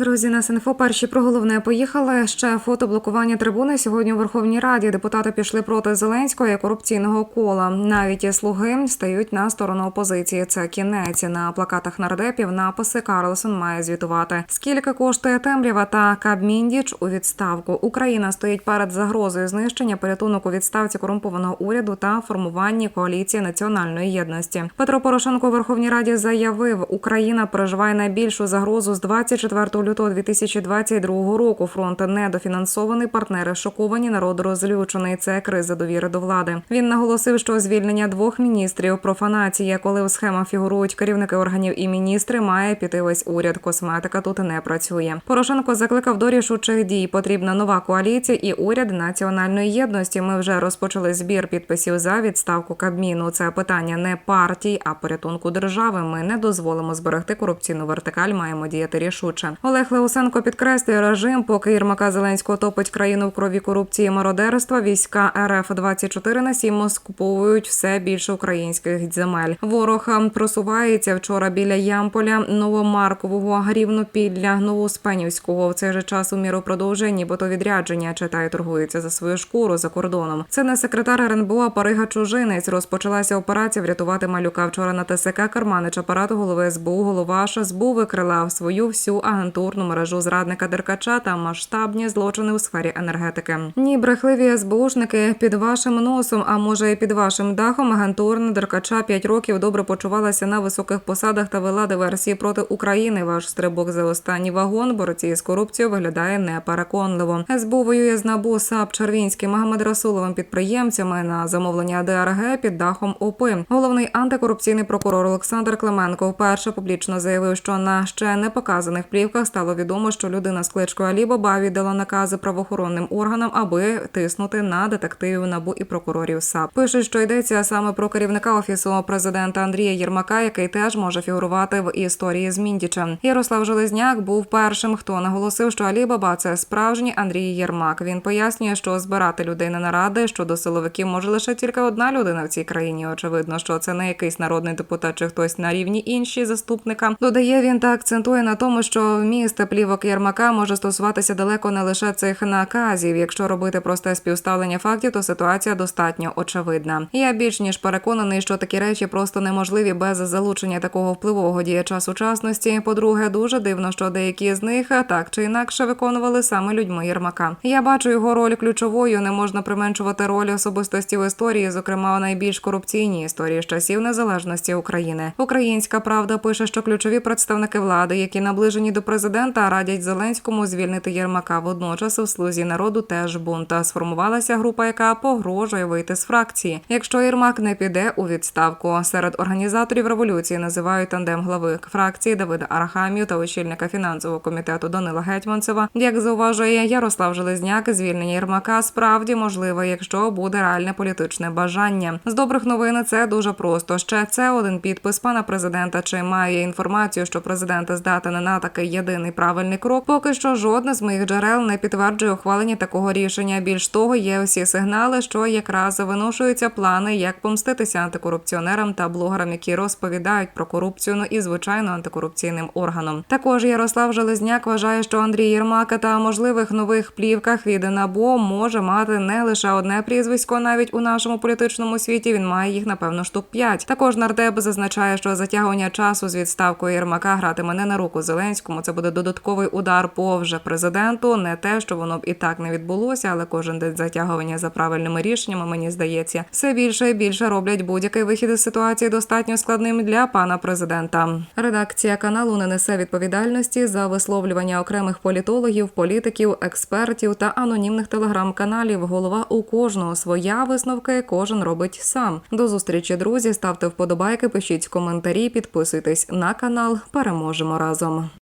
Друзі, на Синфо перші про головне поїхали. Ще фото блокування трибуни сьогодні у Верховній Раді. Депутати пішли проти Зеленського і корупційного кола. Навіть слуги стають на сторону опозиції. Це кінець на плакатах нардепів. Написи Карлсон має звітувати. Скільки коштує темрява та Кабміндіч у відставку? Україна стоїть перед загрозою знищення порятунок у відставці корумпованого уряду та формуванні коаліції національної єдності. Петро Порошенко у Верховній Раді заявив, Україна переживає найбільшу загрозу з 24 лютого 2022 року. Фронт недофінансований, партнери шоковані, народ розлючений. Це криза довіри до влади. Він наголосив, що звільнення двох міністрів профанація, коли у схемах фігурують керівники органів і міністри, має піти весь уряд. Косметика тут не працює. Порошенко закликав до рішучих дій. Потрібна нова коаліція і уряд національної єдності. Ми вже розпочали збір підписів за відставку Кабміну. Це питання не партій, а порятунку держави. Ми не дозволимо зберегти корупційну вертикаль. Маємо діяти рішуче. Олег Леусенко підкреслює режим, поки Єрмака Зеленського топить країну в крові корупції і мародерства. Війська РФ 24 на 7 скуповують все більше українських земель. Ворог ем, просувається вчора біля Ямполя, Новомаркового, Рівнопілля, Новоспенівського. В цей же час у міру продовжує, нібито відрядження читає, торгується за свою шкуру за кордоном. Це не секретар РНБО, Парига Чужинець. Розпочалася операція врятувати малюка. Вчора на ТСК Карманич апарату голови СБУ голова СБУ викрила свою всю агентурну мережу зрадника Деркача та масштабні злочини у сфері енергетики. Ні, брехливі СБУшники під вашим носом, а може і під вашим дахом. Агентурна Деркача п'ять років добре почувалася на високих посадах та вела диверсії проти України. Ваш стрибок за останній вагон борці з корупцією виглядає непереконливо. СБУ воює з НАБУ, САП, Червінським, Магомед Расуловим підприємцями на замовлення ДРГ під дахом ОПИ. Головний антикорупційний прокурор Олександр Клименко вперше публічно заявив, що на ще не показаних плівках стало відомо, що людина з кличкою Алі Баба віддала накази правоохоронним органам, аби тиснути на детективів НАБУ і прокурорів САП. Пишуть, що йдеться саме про керівника офісу президента Андрія Єрмака, який теж може фігурувати в історії з Міндічем. Ярослав Железняк був першим, хто наголосив, що Алі Баба це справжній Андрій Єрмак. Він пояснює, що збирати людей на наради щодо силовиків може лише тільки одна людина в цій країні. Очевидно, що це не якийсь народний депутат чи хтось на рівні інші заступника. Додає він та акцентує на тому, що вміст плівок Єрмака може стосуватися далеко не лише цих наказів. Якщо робити просте співставлення фактів, то ситуація достатньо очевидна. Я більш ніж переконаний, що такі речі просто неможливі без залучення такого впливового діяча сучасності. По-друге, дуже дивно, що деякі з них так чи інакше виконували саме людьми Єрмака. Я бачу його роль ключовою. Не можна применшувати роль особистості в історії, зокрема в найбільш корупційній історії з часів незалежності України. Українська правда пише, що ключові представники влади, які наближені до президента, радять Зеленському звільнити Єрмака. Водночас у слузі народу теж бунта сформувалася група, яка погрожує вийти з фракції. Якщо Єрмак не піде у відставку, серед організаторів революції називають тандем глави фракції Давида Арахамію та очільника фінансового комітету Данила Гетьманцева. Як зауважує Ярослав Железняк, звільнення Єрмака справді можливе, якщо буде реальне політичне бажання. З добрих новин це дуже просто. Ще це один підпис пана президента. Чи має інформацію, що президент здатен на такий єдиний правильний крок? Поки що жодне з моїх джерел не підтверджує ухвалення такого рішення. Більш того, є усі сигнали, що якраз виношуються плани, як помститися антикорупціонерам та блогерам, які розповідають про корупцію ну і звичайно антикорупційним органам. Також Ярослав Железняк вважає, що Андрій Єрмака та можливих нових плівках від НАБУ може мати не лише одне прізвисько, навіть у нашому політичному світі він має їх напевно штук п'ять. Також нардеп зазначає, що затягування часу з відставкою Єрмака гратиме не на руку Зеленському. Це буде додатковий удар по вже президенту. Не те, що воно б і так не відбулося, але кожен день затягування за правильними рішеннями, мені здається, все більше і більше роблять будь-який вихід із ситуації достатньо складним для пана президента. Редакція каналу не несе відповідальності за висловлювання окремих політологів, політиків, експертів та анонімних телеграм-каналів. Голова у кожного своя висновки кожен робить сам. До зустрічі, друзі. Ставте вподобайки, пишіть коментарі, підписуйтесь на канал. Переможемо разом.